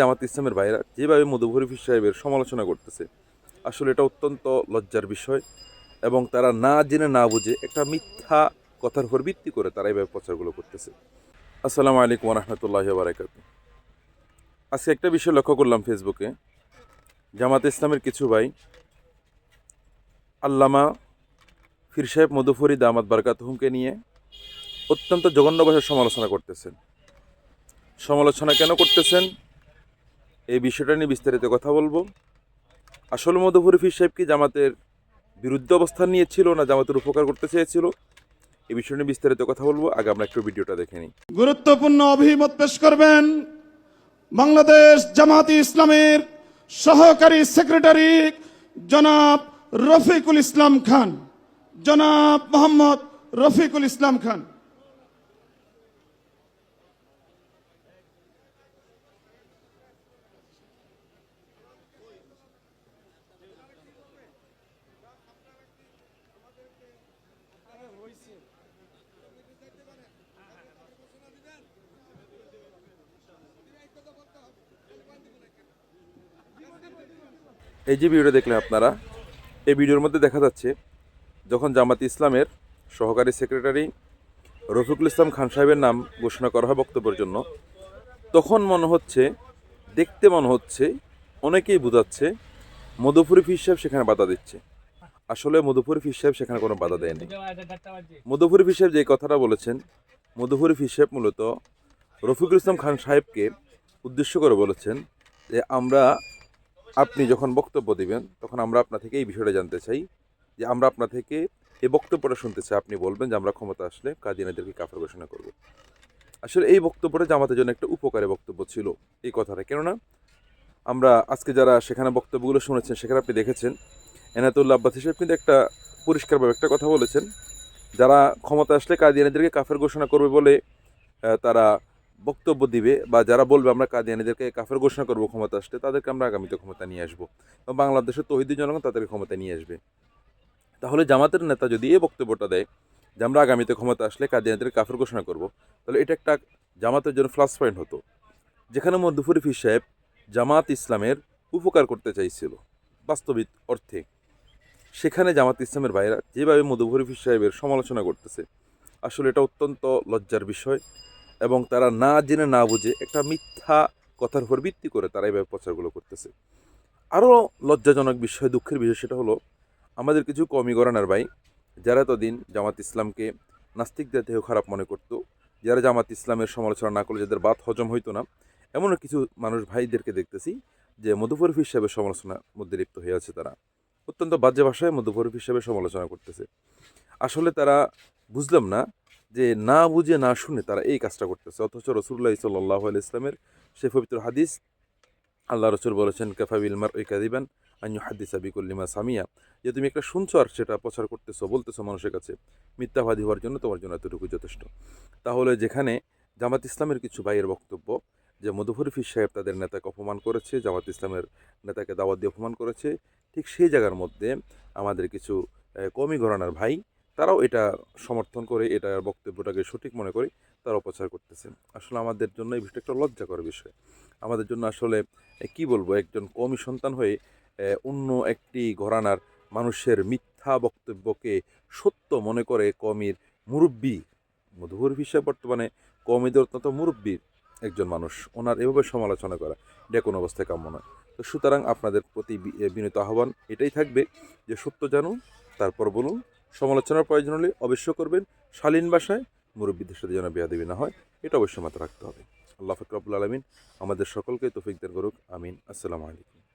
জামাত ইসলামের ভাইরা যেভাবে মধুভরি ফির সাহেবের সমালোচনা করতেছে, আসলে এটা অত্যন্ত লজ্জার বিষয় এবং তারা না জেনে না বুঝে একটা মিথ্যা কথার উপর ভিত্তি করে তারা এইভাবে প্রচারগুলো করতেছে। আসসালামু আলাইকুম রহমতুল্লাহ বারাকাত আজকে একটা বিষয় লক্ষ্য করলাম ফেসবুকে। জামাত ইসলামের কিছু ভাই আল্লামা ফির সাহেব মধুফরি দামাত বারকাতহুমকে নিয়ে অত্যন্ত জঘন্য ভাষায় সমালোচনা করতেছেন। সমালোচনা কেন করতেছেন? এই বিষয়টা নিয়ে বিস্তারিত কথা বলব। আসল মধুপুরি ফির সাহেব কি জামাতের বিরুদ্ধে অবস্থান নিয়েছিল না জামাতের উপকার করতে চেয়েছিল? এই বিষয় নিয়ে বিস্তারিত কথা বলব। আগে আমরা একটু ভিডিওটা দেখে নিই। গুরুত্বপূর্ণ অভিমত পেশ করবেন বাংলাদেশ জামাতি ইসলামের সহকারী সেক্রেটারি জনাব রফিকুল ইসলাম খান। জনাব মোহাম্মদ রফিকুল ইসলাম খান। এই যে ভিডিওটা দেখলেন আপনারা, এই ভিডিওর মধ্যে দেখা যাচ্ছে যখন জামাত ইসলামের সহকারী সেক্রেটারি রফিকুল ইসলাম খান সাহেবের নাম ঘোষণা করা হয় বক্তব্যের জন্য, তখন মনে হচ্ছে, দেখতে মনে হচ্ছে, অনেকেই বোঝাচ্ছে মধুপুরি ফির সাহেব সেখানে বাধা দিচ্ছে। আসলে মধুপুরি ফির সাহেব সেখানে কোনো বাধা দেয়নি। মধুপুরি ফির সাহেব যে কথাটা বলেছেন, মধুপুরি ফির সাহেব মূলত রফিকুল ইসলাম খান সাহেবকে উদ্দেশ্য করে বলেছেন যে আমরা আপনি যখন বক্তব্য দিবেন, তখন আমরা আপনার থেকে এই বিষয়টা জানতে চাই যে আমরা আপনার থেকে এই বক্তব্যটা শুনতে চাই। আপনি বলবেন যে আমরা ক্ষমতা আসলে কাদিনাদেরকে কাফের ঘোষণা করব। আসলে এই বক্তব্যটা জামাতের জন্য একটা উপকারী বক্তব্য ছিল এই কথাটা। কেননা আমরা আজকে যারা সেখানে বক্তব্যগুলো শুনেছেন, সেখানে আপনি দেখেছেন, এনাতুল্লাহ আব্বাস হিসেবে কিন্তু একটা পরিষ্কারভাবে একটা কথা বলেছেন। যারা ক্ষমতা আসলে কাদিয়ানিদেরকে কাফের ঘোষণা করবে বলে তারা বক্তব্য দিবে বা যারা বলবে আমরা কাদিয়ানিদেরকে কাফের ঘোষণা করব ক্ষমতা আসলে তাদেরকে আমরা আগামীতে ক্ষমতা নিয়ে আসব। এবং বাংলাদেশের তহিদি জনগণ তাদেরকে ক্ষমতা নিয়ে আসবে। তাহলে জামাতের নেতা যদি এই বক্তব্যটা দেয় যে আমরা আগামীতে ক্ষমতা আসলে কাদিয়ানিদের কাফের ঘোষণা করব, তাহলে এটা একটা জামাতের জন্য প্লাস পয়েন্ট হতো। যেখানে মধ্যফুরি ফির সাহেব জামাত ইসলামের উপকার করতে চাইছিল, বাস্তবিক অর্থে। সেখানে জামাত ইসলামের ভাইরা যেভাবে মধুভরি ফির সাহেবের সমালোচনা করতেছে, আসলে এটা অত্যন্ত লজ্জার বিষয়। এবং তারা না জেনে না বুঝে একটা মিথ্যা কথার উপর ভিত্তি করে তারা এইভাবে প্রচারগুলো করতেছে। আরও লজ্জাজনক বিষয়, দুঃখের বিষয় সেটা হলো, আমাদের কিছু কমি গরানার ভাই, যারা এতদিন জামাত ইসলামকে নাস্তিকদের দেহ খারাপ মনে করতো, যারা জামাত ইসলামের সমালোচনা না করলে যাদের বাত হজম হইতো না, এমনও কিছু মানুষ ভাইদেরকে দেখতেছি যে মধুপুর হিসাবে সমালোচনার মধ্যে লিপ্ত হয়ে আছে তারা। অত্যন্ত বাজে ভাষায় মধুপুর ফির সাহেবের সমালোচনা করতেছে। আসলে তারা বুঝলাম না যে না বুঝে না শুনে তারা এই কাজটা করতেছে। অথচ রসুল্লাহ সাল্লাহ ইসলামের সে পবিত্র হাদিস, আল্লাহ রসুল বলেছেন কাফাবিল মার ওই কাদিবান আইনু হাদিস আবিকুল্লিমা সামিয়া। যে তুমি একটা শুনছো আর সেটা প্রচার করতেছো, বলতেছো মানুষের কাছে, মিথ্যাবাদী হওয়ার জন্য তোমার জন্য এতটুকু যথেষ্ট। তাহলে যেখানে জামাত ইসলামের কিছু ভাইয়ের বক্তব্য, যে মধুফর ফির সাহেব তাদের নেতাকে অপমান করেছে, জামাত ইসলামের নেতাকে দাওয়াত দিয়ে অপমান করেছে, ঠিক সেই জায়গার মধ্যে আমাদের কিছু কমি ঘরানার ভাই তারাও এটা সমর্থন করে, এটা বক্তব্যটাকে সঠিক মনে করে তারা অপচার করতেছে আসলে আমাদের জন্য এই বিষয়টা একটা লজ্জাকর বিষয়। আমাদের জন্য আসলে কি বলব, একজন কমি সন্তান হয়ে অন্য একটি ঘরানার মানুষের মিথ্যা বক্তব্যকে সত্য মনে করে কমির মুরব্বী মধুর হিসাবে বর্তমানে কমিদের অত্যন্ত মুরব্বী একজন মানুষ। ওনার এভাবে সমালোচনা করা, এটা কোনো অবস্থায় কাম্য নয়। তো সুতরাং আপনাদের প্রতি বিনীত আহ্বান এটাই থাকবে যে সত্য জানুন, তারপর বলুন সমালোচনার প্রয়োজন হলে অবশ্য করবেন। শালীন ভাষায় মুরব্বীদের সাথে যেন বেয়াদেবী না হয়, এটা অবশ্যই মাথায় রাখতে হবে। আল্লাহ ফকরাবুল আলমিন আমাদের সকলকে তৌফিক দান করুক। আমিন। আসসালামু আলাইকুম।